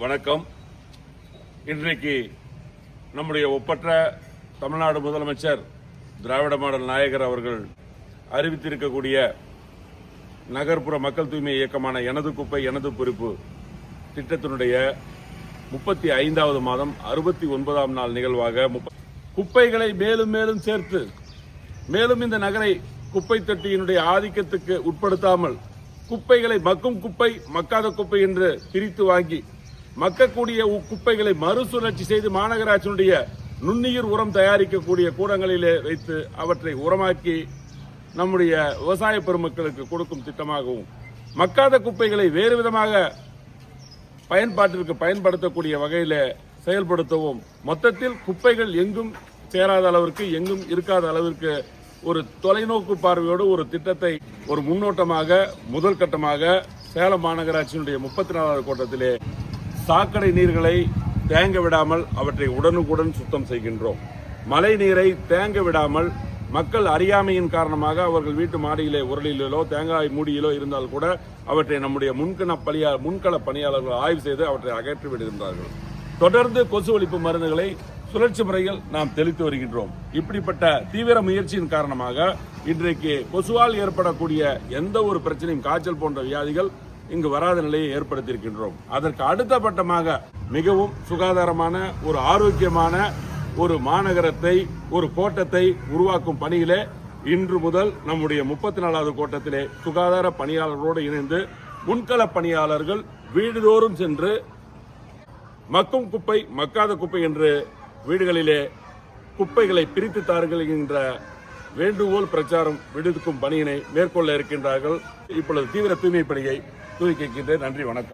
வணக்கம். இன்றைக்கு நம்முடைய ஒப்பற்ற தமிழ்நாடு முதலமைச்சர் திராவிட மாடல் நாயகர் அவர்கள் அறிவித்திருக்கக்கூடிய நகர்ப்புற மக்கள் தூய்மை இயக்கமான எனது குப்பை எனது பொறுப்பு திட்டத்தினுடைய முப்பத்தி ஐந்தாவது மாதம் அறுபத்தி ஒன்பதாம் நாள் நிகழ்வாக முப்ப- குப்பைகளை மேலும் மேலும் சேர்த்து மேலும் இந்த நகரை குப்பை தொட்டியினுடைய ஆதிக்கத்துக்கு உட்படுத்தாமல் குப்பைகளை மக்கும் குப்பை மக்காத குப்பை என்று பிரித்து வாங்கி மக்கக்கூடிய உ- குப்பைகளை மறுசுழற்சி செய்து மாநகராட்சியினுடைய நுண்ணுயிர் உரம் தயாரிக்கக்கூடிய கூடங்களிலே வைத்து அவற்றை உரமாக்கி நம்முடைய விவசாய பெருமக்களுக்கு கொடுக்கும் திட்டமாகவும் மக்காத குப்பைகளை வேறு விதமாக பயன்பாட்டிற்கு பயன்படுத்தக்கூடிய வகையில் செயல்படுத்தவும் மொத்தத்தில் குப்பைகள் எங்கும் சேராத அளவிற்கு எங்கும் இருக்காத அளவிற்கு ஒரு தொலைநோக்கு பார்வையோடு ஒரு திட்டத்தை ஒரு முன்னோட்டமாக முதல் கட்டமாக சேலம் மாநகராட்சியினுடைய முப்பத்தி நாலாவது கோட்டத்திலே சாக்கடை நீர்களை தேங்க விடாமல் அவற்றை உடனுக்குடன் சுத்தம் செய்கின்றோம். மழை நீரை தேங்க விடாமல் மக்கள் அறியாமையின் காரணமாக அவர்கள் வீட்டு மாடியிலே உரலிலோ தேங்காய் மூடியிலோ இருந்தால் கூட அவற்றை நம்முடைய முன்கண பணியா முன்கள பணியாளர்கள் ஆய்வு செய்து அவற்றை அகற்றி விடுகின்றார்கள். தொடர்ந்து கொசு ஒழிப்பு மருந்துகளை சுழற்சி முறையில் நாம் தெளித்து வருகின்றோம். இப்படிப்பட்ட தீவிர முயற்சியின் காரணமாக இன்றைக்கு கொசுவால் ஏற்படக்கூடிய எந்த ஒரு பிரச்சனையும் காய்ச்சல் போன்ற வியாதிகள் இங்கு வராத நிலையை ஏற்படுத்தியிருக்கின்றோம். அதற்கு அடுத்த பட்டமாக மிகவும் சுகாதாரமான ஒரு ஆரோக்கியமான ஒரு மாநகரத்தை ஒரு கோட்டத்தை உருவாக்கும் பணியிலே இன்று முதல் நம்முடைய முப்பத்தி நாலாவது கோட்டத்திலே சுகாதார பணியாளர்களோடு இணைந்து முன்கள பணியாளர்கள் வீடுதோறும் சென்று மக்கும் குப்பை மக்காத குப்பை என்று வீடுகளிலே குப்பைகளை பிரித்து தாருங்கள் என்ற வேண்டுகோள் பிரச்சாரம் விடுக்கும் பணியினை மேற்கொள்ள இருக்கின்றார்கள். இப்பொழுது தீவிர தூய்மை பணியை துவக்கிக்கின்றேன். நன்றி வணக்கம்.